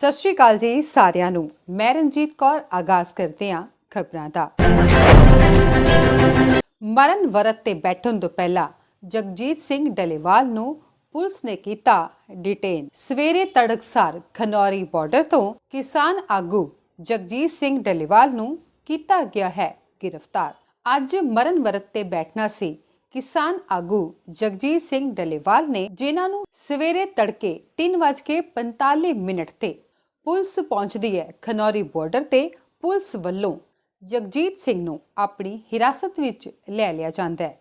ਸਤਿ ਸ਼੍ਰੀ ਅਕਾਲ ਜੀ ਸਾਰਿਆਂ ਨੂੰ। ਮੈਂ ਰਣਜੀਤ ਕੌਰ, ਆਗਾਜ਼ ਕਰਦੇ ਹਾਂ ਖਬਰਾਂ ਦਾ। ਮਰਨ ਵਰਤ ਤੇ ਬੈਠਣ ਤੋਂ ਪਹਿਲਾਂ ਜਗਜੀਤ ਸਿੰਘ ਡਲੇਵਾਲ ਨੂੰ ਪੁਲਿਸ ਨੇ ਕੀਤਾ ਡਿਟੇਨ ਸਵੇਰੇ ਤੜਕਸਾਰ ਖਨੌਰੀ ਬਾਰਡਰ ਤੋਂ ਕਿਸਾਨ ਆਗੂ ਜਗਜੀਤ ਸਿੰਘ ਡਲੇਵਾਲ ਨੂੰ ਕੀਤਾ ਗਿਆ ਹੈ ਗ੍ਰਿਫਤਾਰ। ਅੱਜ ਮਰਨ ਵਰਤ ਤੇ ਬੈਠਣਾ ਸੀ ਕਿਸਾਨ ਆਗੂ ਜਗਜੀਤ ਸਿੰਘ ਡਲੇਵਾਲ ਨੇ, ਜਿਨ੍ਹਾਂ ਨੂੰ ਸਵੇਰੇ ਤੜਕੇ 3:45 ਮਿੰਟ ਤੇ ਪੁਲਿਸ ਪਹੁੰਚਦੀ ਹੈ ਖਨੌਰੀ ਬਾਰਡਰ ਤੇ ਪੁਲਿਸ ਵੱਲੋਂ ਜਗਜੀਤ ਸਿੰਘ ਨੂੰ ਆਪਣੀ ਹਿਰਾਸਤ ਵਿੱਚ ਲੈ ਲਿਆ ਜਾਂਦਾ ਹੈ।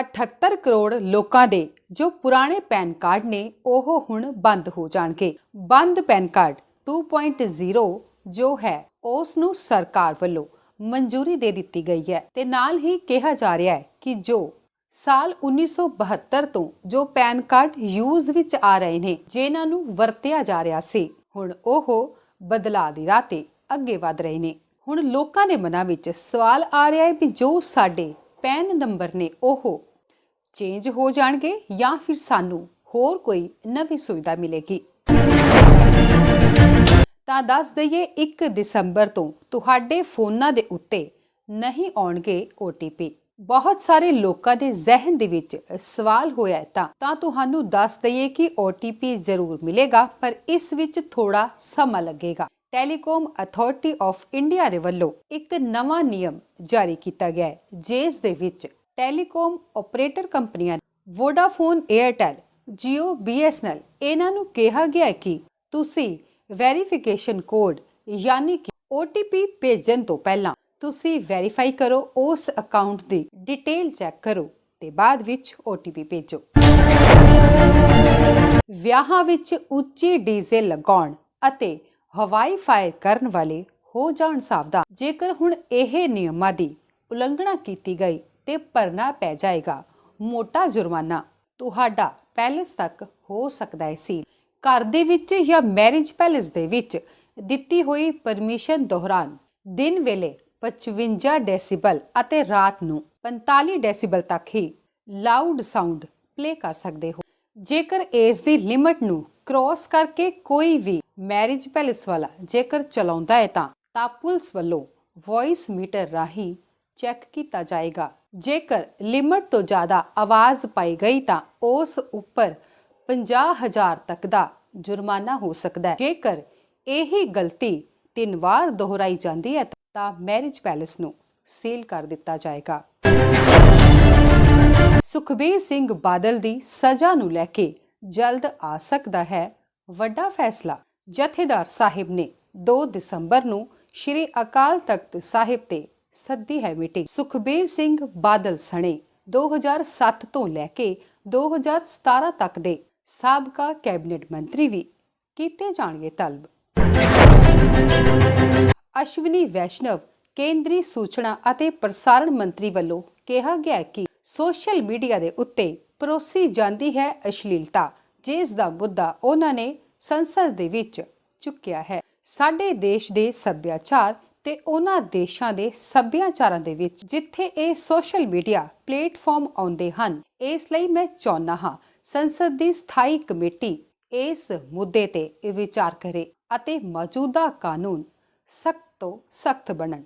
78 ਕਰੋੜ ਲੋਕਾਂ ਦੇ ਜੋ ਪੁਰਾਣੇ ਪੈਨ ਕਾਰਡ ਨੇ, ਉਹ ਹੁਣ ਬੰਦ ਹੋ ਜਾਣਗੇ। ਬੰਦ ਪੈਨ ਕਾਰਡ 2.0 ਜੋ ਹੈ, ਉਸ ਨੂੰ ਸਰਕਾਰ ਵੱਲੋਂ ਮਨਜ਼ੂਰੀ ਦੇ ਦਿੱਤੀ ਗਈ ਹੈ। ਤੇ ਨਾਲ ਹੀ ਕਿਹਾ ਜਾ ਰਿਹਾ ਹੈ ਕਿ ਜੋ ਸਾਲ 1972 ਤੋਂ ਜੋ ਪੈਨ ਕਾਰਡ ਯੂਜ਼ ਵਿੱਚ ਆ ਰਹੇ ਨੇ ਜਿਨ੍ਹਾਂ ਨੂੰ ਵਰਤਿਆ ਜਾ ਰਿਹਾ ਸੀ, ਹੁਣ ਉਹ ਬਦਲਾਅ ਦੀ ਰਾਹ ਤੇ ਅੱਗੇ ਵਧ ਰਹੇ ਨੇ। ਹੁਣ ਲੋਕਾਂ ਦੇ ਮਨਾਂ ਵਿੱਚ ਸਵਾਲ ਆ ਰਿਹਾ ਹੈ ਵੀ ਜੋ ਸਾਡੇ ਪੈਨ ਨੰਬਰ ਨੇ, ਉਹ ਚੇਂਜ ਹੋ ਜਾਣਗੇ ਜਾਂ ਫਿਰ ਸਾਨੂੰ ਹੋਰ ਕੋਈ ਨਵੀਂ ਸੁਵਿਧਾ ਮਿਲੇਗੀ? ਤਾਂ ਦੱਸ ਦਈਏ 1 ਦਸੰਬਰ ਤੋਂ ਤੁਹਾਡੇ ਫੋਨਾਂ ਦੇ ਉੱਤੇ ਨਹੀਂ ਆਉਣਗੇ OTP ਬਹੁਤ ਸਾਰੇ ਲੋਕਾਂ ਦੇ ਜ਼ਿਹਨ ਦੇ ਵਿੱਚ ਸਵਾਲ ਹੋਇਆ ਤਾਂ ਤਾਂ ਤੁਹਾਨੂੰ ਦੱਸ ਦਈਏ ਕਿ OTP ਜ਼ਰੂਰ ਮਿਲੇਗਾ, ਪਰ ਇਸ ਵਿੱਚ ਥੋੜਾ ਸਮਾਂ ਲੱਗੇਗਾ। ਟੈਲੀਕਾਮ ਅਥਾਰਟੀ ਆਫ ਇੰਡੀਆ ਦੇ ਵੱਲੋਂ ਇੱਕ ਨਵਾਂ ਨਿਯਮ ਜਾਰੀ ਕੀਤਾ ਗਿਆ ਹੈ, ਜਿਸ ਦੇ ਵਿੱਚ ਟੈਲੀਕਾਮ ਆਪਰੇਟਰ ਕੰਪਨੀਆਂ ਵੋਡਾਫੋਨ 에ਅਰਟੈਲ Jio BSNL ਇਹਨਾਂ ਨੂੰ ਕਿਹਾ ਗਿਆ ਹੈ ਕਿ ਤੁਸੀਂ ਵੈਰੀਫਿਕੇਸ਼ਨ ਕੋਡ ਯਾਨੀ ਕਿ OTP ਭੇਜਣ ਤੋਂ ਪਹਿਲਾਂ ਤੁਸੀਂ ਵੈਰੀਫਾਈ ਕਰੋ ਉਸ ਅਕਾਊਂਟ ਦੀ ਡਿਟੇਲ ਚੈੱਕ ਕਰੋ ਤੇ ਬਾਅਦ ਵਿੱਚ OTP ਭੇਜੋ। ਵਿਆਹਾਂ ਵਿੱਚ ਉੱਚੀ ਡੀਜ਼ੇ ਲਗਾਉਣ ਅਤੇ ਹਵਾਈ ਫਾਇਰ ਕਰਨ ਵਾਲੇ ਹੋ ਜਾਣ ਸਾਵਧਾਨ। ਜੇਕਰ ਹੁਣ ਇਹ ਨਿਯਮਾਂ ਦੀ ਉਲੰਘਣਾ ਕੀਤੀ ਗਈ ਤੇ ਭਰਨਾ ਪੈ ਜਾਏਗਾ, ਮੋਟਾ ਜੁਰਮਾਨਾ ਤੁਹਾਡਾ ਪੈਲੇਸ ਤੱਕ ਹੋ ਸਕਦਾ ਹੈ ਸੀ। ਘਰ ਦੇ ਵਿੱਚ ਜਾਂ ਮੈਰਿਜ ਪੈਲੇਸ ਦੇ ਵਿੱਚ ਦਿੱਤੀ ਹੋਈ ਪਰਮਿਸ਼ਨ ਦੌਰਾਨ ਦਿਨ ਵੇਲੇ 55 ਡੈਸੀਬਲ ਅਤੇ ਰਾਤ ਨੂੰ 45 ਡੈਸੀਬਲ ਤੱਕ ਹੀ ਲਾਊਡ ਸਾਊਂਡ ਪਲੇ ਕਰ ਸਕਦੇ ਹੋ। ਜੇਕਰ ਇਸ ਦੀ ਲਿਮਟ ਨੂੰ ਕ੍ਰਾਸ ਕਰਕੇ ਕੋਈ ਵੀ ਮੈਰਿਜ ਪੈਲੇਸ ਵਾਲਾ ਜੇਕਰ ਚਲਾਉਂਦਾ ਹੈ ਤਾਂ ਤਾਂ ਪੁਲਿਸ ਵੱਲੋਂ ਵੌਇਸ ਮੀਟਰ ਰਾਹੀਂ ਚੈੱਕ ਕੀਤਾ ਜਾਏਗਾ। ਜੇਕਰ ਲਿਮਟ ਤੋਂ ਜ਼ਿਆਦਾ ਆਵਾਜ਼ ਪਾਈ ਗਈ ਤਾਂ ਉਸ ਉੱਪਰ 50000 ਤੱਕ ਦਾ ਜੁਰਮਾਨਾ ਹੋ ਸਕਦਾ ਹੈ। ਜੇਕਰ ਇਹੀ ਗਲਤੀ ਤਿੰਨ ਵਾਰ ਦੁਹਰਾਈ ਜਾਂਦੀ ਹੈ ਤਾਂ ਮੈਰਿਜ ਪੈਲੇਸ ਨੂੰ ਸੀਲ ਕਰ ਦਿੱਤਾ ਜਾਏਗਾ। ਸੁਖਬੀਰ ਸਿੰਘ ਬਾਦਲ ਦੀ ਸਜ਼ਾ ਨੂੰ ਲੈ ਕੇ ਜਲਦ ਆ ਸਕਦਾ ਹੈ ਵੱਡਾ ਫੈਸਲਾ। ਜਥੇਦਾਰ ਸਾਹਿਬ ਨੇ 2 ਦਸੰਬਰ ਨੂੰ ਸ਼੍ਰੀ ਅਕਾਲ ਤਖਤ ਸਾਹਿਬ ਤੇ ਸੱਦੀ ਹੈ ਮੀਟਿੰਗ। ਸੁਖਬੀਰ ਸਿੰਘ ਬਾਦਲ ਸਣੇ 2007 ਤੋਂ ਲੈ ਕੇ 2017 ਤੱਕ ਦੇ ਸਾਬਕਾ ਕੈਬਨਿਟ ਮੰਤਰੀ ਵੀ ਕੀਤੇ ਜਾਣਗੇ ਤਲਬ। ਅਸ਼ਵਨੀ ਵੈਸ਼ਨਵ, ਕੇਂਦਰੀ ਸੂਚਨਾ ਅਤੇ ਪ੍ਰਸਾਰਣ ਮੰਤਰੀ ਵੱਲੋਂ ਕਿਹਾ ਗਿਆ ਕਿ ਸੋਸ਼ਲ ਮੀਡੀਆ ਦੇ ਉੱਤੇ ਪਰੋਸੀ ਜਾਂਦੀ ਹੈ ਅਸ਼ਲੀਲਤਾ, ਜਿਸ ਦਾ ਮੁੱਦਾ ਉਹਨਾਂ ਨੇ ਸੰਸਦ ਦੇ ਵਿੱਚ ਚੁੱਕਿਆ ਹੈ। ਸਾਡੇ ਦੇਸ਼ ਦੇ ਸੱਭਿਆਚਾਰ ਤੇ ਉਹਨਾਂ ਦੇਸ਼ਾਂ ਦੇ ਸੱਭਿਆਚਾਰਾਂ ਦੇ ਵਿੱਚ ਜਿੱਥੇ ਇਹ ਸੋਸ਼ਲ ਮੀਡੀਆ ਪਲੇਟਫਾਰਮ ਆਉਂਦੇ ਹਨ, ਇਸ ਲਈ ਮੈਂ ਚਾਹੁੰਦਾ ਹਾਂ ਸੰਸਦ ਦੀ ਸਥਾਈ ਕਮੇਟੀ ਇਸ ਮੁੱਦੇ ਤੇ ਵਿਚਾਰ ਕਰੇ ਅਤੇ ਮੌਜੂਦਾ ਕਾਨੂੰਨ ਸਖਤ ਤੋਂ ਸਖਤ ਬਣਨ।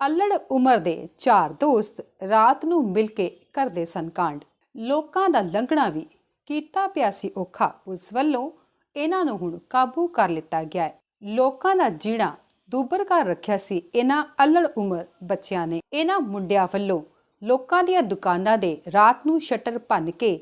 ਅਲੜ ਉਮਰ ਦੇ ਚਾਰ ਦੋਸਤ ਰਾਤ ਨੂੰ ਮਿਲ ਕੇ ਕਰਦੇ ਸਨ ਕਾਂਡ। ਲੋਕਾਂ ਦਾ ਲੰਘਣਾ ਵੀ ਕੀਤਾ ਪਿਆ ਸੀ ਔਖਾ। ਪੁਲਿਸ ਵੱਲੋਂ ਇਹਨਾਂ ਨੂੰ ਹੁਣ ਕਾਬੂ ਕਰ ਲਿੱਤਾ ਗਿਆ ਹੈ। ਲੋਕਾਂ ਦਾ ਜੀਣਾ ਦੁੱਬਰ ਕਰ ਰੱਖਿਆ ਸੀ ਇਹਨਾਂ ਅਲੜ ਉਮਰ ਬੱਚਿਆਂ ਨੇ। ਇਹਨਾਂ ਮੁੰਡਿਆਂ ਵੱਲੋਂ ਲੋਕਾਂ ਦੀਆਂ ਦੁਕਾਨਾਂ ਦੇ ਰਾਤ ਨੂੰ ਸ਼ਟਰ ਭੰਨ ਕੇ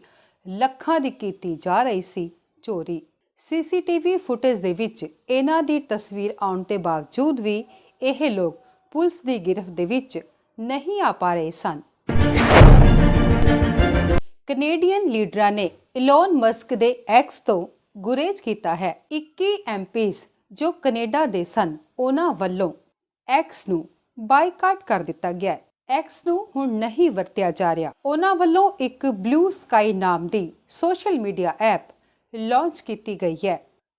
ਲੱਖਾਂ ਦੀ ਕੀਤੀ ਜਾ ਰਹੀ ਸੀ ਚੋਰੀ। ਸੀਸੀਟੀਵੀ ਫੁਟੇਜ ਦੇ ਵਿੱਚ ਇਹਨਾਂ ਦੀ ਤਸਵੀਰ ਆਉਣ ਦੇ ਬਾਵਜੂਦ ਵੀ ਇਹ ਲੋਕ ਪੁਲਿਸ ਦੀ ਗਿਰਫਤ ਦੇ ਵਿੱਚ ਨਹੀਂ ਆ ਪਾ ਰਹੇ ਸਨ। ਕੈਨੇਡੀਅਨ ਲੀਡਰਾਂ ਨੇ ਇਲੋਨ ਮਸਕ ਦੇ ਐਕਸ ਤੋਂ ਗੁਰੇਜ਼ ਕੀਤਾ ਹੈ। 21 ਐਮਪੀਸ ਜੋ ਕੈਨੇਡਾ ਦੇ ਸਨ, ਉਹਨਾਂ ਵੱਲੋਂ ਐਕਸ ਨੂੰ ਬਾਈਕਾਟ ਕਰ ਦਿੱਤਾ ਗਿਆ ਹੈ। ਐਕਸ ਨੂੰ ਹੁਣ ਨਹੀਂ ਵਰਤਿਆ ਜਾ ਰਿਹਾ। ਉਹਨਾਂ ਵੱਲੋਂ ਇੱਕ ਬਲੂ ਸਕਾਈ ਨਾਮ ਦੀ ਸੋਸ਼ਲ ਮੀਡੀਆ ਐਪ ਲਾਂਚ ਕੀਤੀ ਗਈ ਹੈ।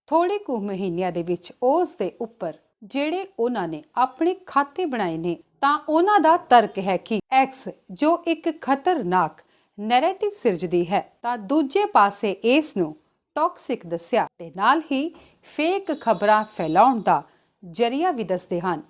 ਥੋੜੇ ਕੁ ਮਹੀਨਿਆਂ ਦੇ ਵਿੱਚ ਉਸ ਦੇ ਉੱਪਰ ਜਿਹੜੇ ਉਹਨਾਂ ਨੇ ਆਪਣੇ ਖਾਤੇ ਬਣਾਏ ਨੇ, ਤਾਂ ਉਹਨਾਂ ਦਾ ਤਰਕ ਹੈ ਕਿ ਐਕਸ ਜੋ ਇੱਕ ਖਤਰਨਾਕ ਨੈਰੇਟਿਵ ਸਿਰਜਦੀ ਹੈ, ਤਾਂ ਦੂਜੇ ਪਾਸੇ ਇਸ ਨੂੰ ਟੌਕਸਿਕ ਦੱਸਿਆ ਤੇ ਨਾਲ ਹੀ ਫੇਕ ਖਬਰਾਂ ਫੈਲਾਉਣ ਦਾ ਜਰੀਆ ਵੀ ਦੱਸਦੇ ਹਨ।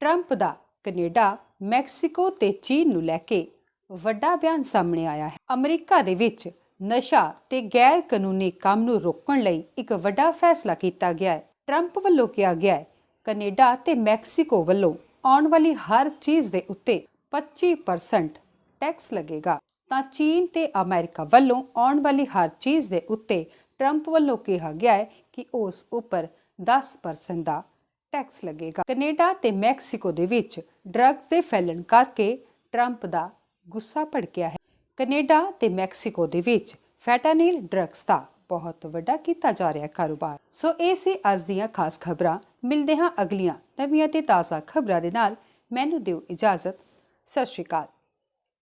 ਟਰੰਪ ਦਾ ਕੈਨੇਡਾ, ਮੈਕਸੀਕੋ ਤੇ ਚੀਨ ਨੂੰ ਲੈ ਕੇ ਵੱਡਾ ਬਿਆਨ ਸਾਹਮਣੇ ਆਇਆ ਹੈ। ਅਮਰੀਕਾ ਦੇ ਵਿੱਚ ਨਸ਼ਾ ਤੇ ਗੈਰ ਕਾਨੂੰਨੀ ਕੰਮ ਨੂੰ ਰੋਕਣ ਲਈ ਇੱਕ ਵੱਡਾ ਫੈਸਲਾ ਕੀਤਾ ਗਿਆ ਹੈ। ਟਰੰਪ ਵੱਲੋਂ ਕਿਹਾ ਗਿਆ ਹੈ, ਕੈਨੇਡਾ ਤੇ ਮੈਕਸੀਕੋ ਵੱਲੋਂ ਆਉਣ ਵਾਲੀ ਹਰ ਚੀਜ਼ ਦੇ ਉੱਤੇ 25% ਟੈਕਸ ਲੱਗੇਗਾ। ਤਾਂ ਚੀਨ ਤੇ ਅਮਰੀਕਾ ਵੱਲੋਂ ਆਉਣ ਵਾਲੀ ਹਰ ਚੀਜ਼ ਦੇ ਉੱਤੇ ਟਰੰਪ ਵੱਲੋਂ ਕਿਹਾ ਗਿਆ ਹੈ ਕਿ ਉਸ ਉੱਪਰ 10% ਦਾ ਟੈਕਸ ਲੱਗੇਗਾ। ਕੈਨੇਡਾ ਤੇ ਮੈਕਸੀਕੋ ਦੇ ਵਿੱਚ ਡਰੱਗਸ ਦੇ ਫੈਲਣ ਕਰਕੇ ਟਰੰਪ ਦਾ ਗੁੱਸਾ ਭੜਕਿਆ ਹੈ। ਕੈਨੇਡਾ ਤੇ ਮੈਕਸੀਕੋ ਦੇ ਵਿੱਚ ਫੈਟਾਨੀਲ ਡਰੱਗਸ ਦਾ ਬਹੁਤ ਵੱਡਾ ਕੀਤਾ ਜਾ ਰਿਹਾ ਕਾਰੋਬਾਰ। ਸੋ ਇਹ ਸੀ ਅੱਜ ਦੀਆਂ ਖਾਸ ਖਬਰਾਂ। ਮਿਲਦੇ ਹਾਂ ਅਗਲੀਆਂ ਨਵੀਆਂ ਤੇ ਤਾਜ਼ਾ ਖਬਰਾਂ ਦੇ ਨਾਲ। ਮੈਨੂੰ ਦਿਓ ਇਜਾਜ਼ਤ। ਸਤਿ ਸ਼੍ਰੀ ਅਕਾਲ।